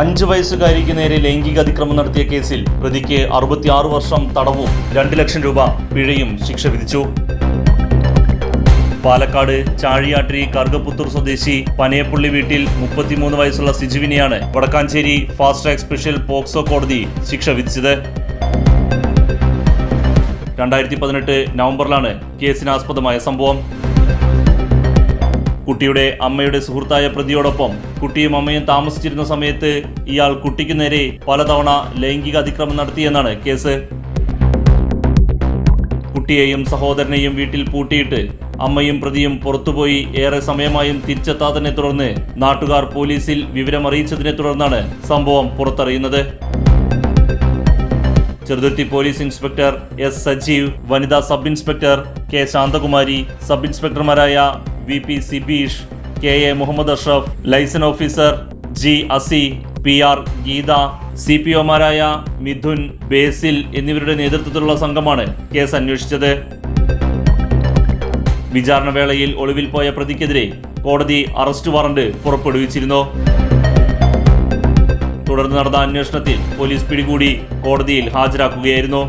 അഞ്ചു വയസ്സുകാരിക്ക് നേരെ ലൈംഗിക അതിക്രമം നടത്തിയ കേസിൽ പ്രതിക്ക് അറുപത്തിയാറ് വർഷം തടവും രണ്ട് ലക്ഷം രൂപ പിഴയും ശിക്ഷ വിധിച്ചു. പാലക്കാട് ചാഴിയാട്രി കറുകപ്പുത്തൂർ സ്വദേശി പനയപ്പള്ളി വീട്ടിൽ മുപ്പത്തിമൂന്ന് വയസ്സുള്ള സിജുവിനെയാണ് Vadakkanchery fast track special POCSO കോടതി ശിക്ഷ വിധിച്ചത്. രണ്ടായിരത്തി പതിനെട്ട് നവംബറിലാണ് കേസിനാസ്പദമായ സംഭവം. കുട്ടിയുടെ അമ്മയുടെ സുഹൃത്തായ പ്രതിയോടൊപ്പം കുട്ടിയും അമ്മയും താമസിച്ചിരുന്ന സമയത്ത് ഇയാൾ കുട്ടിക്ക് നേരെ പലതവണ ലൈംഗിക അതിക്രമം നടത്തിയെന്നാണ് കേസ്. കുട്ടിയെയും സഹോദരനെയും വീട്ടിൽ പൂട്ടിയിട്ട് അമ്മയും പ്രതിയും പുറത്തുപോയി ഏറെ സമയമായും തിരിച്ചെത്താത്തതിനെ തുടർന്ന് നാട്ടുകാർ പോലീസിൽ വിവരമറിയിച്ചതിനെ തുടർന്നാണ് സംഭവം പുറത്തറിയുന്നത്. Cheruthuruthy police inspector S Sajeev വനിതാ sub inspector K Santhakumari sub ഇൻസ്പെക്ടർമാരായ V P Sibeesh K A Muhammad Ashraf liaison officer G അസി P R Geetha C P ഒമാരായ Mithun ബേസിൽ എന്നിവരുടെ നേതൃത്വത്തിലുള്ള സംഘമാണ് കേസ് അന്വേഷിച്ചത്. വിചാരണ വേളയിൽ ഒളിവിൽ പോയ പ്രതിക്കെതിരെ കോടതി അറസ്റ്റ് വാറണ്ട് പുറപ്പെടുവിച്ചിരുന്നു. തുടർന്ന് നടന്ന അന്വേഷണത്തിൽ പോലീസ് പിടികൂടി കോടതിയിൽ ഹാജരാക്കുകയായിരുന്നു.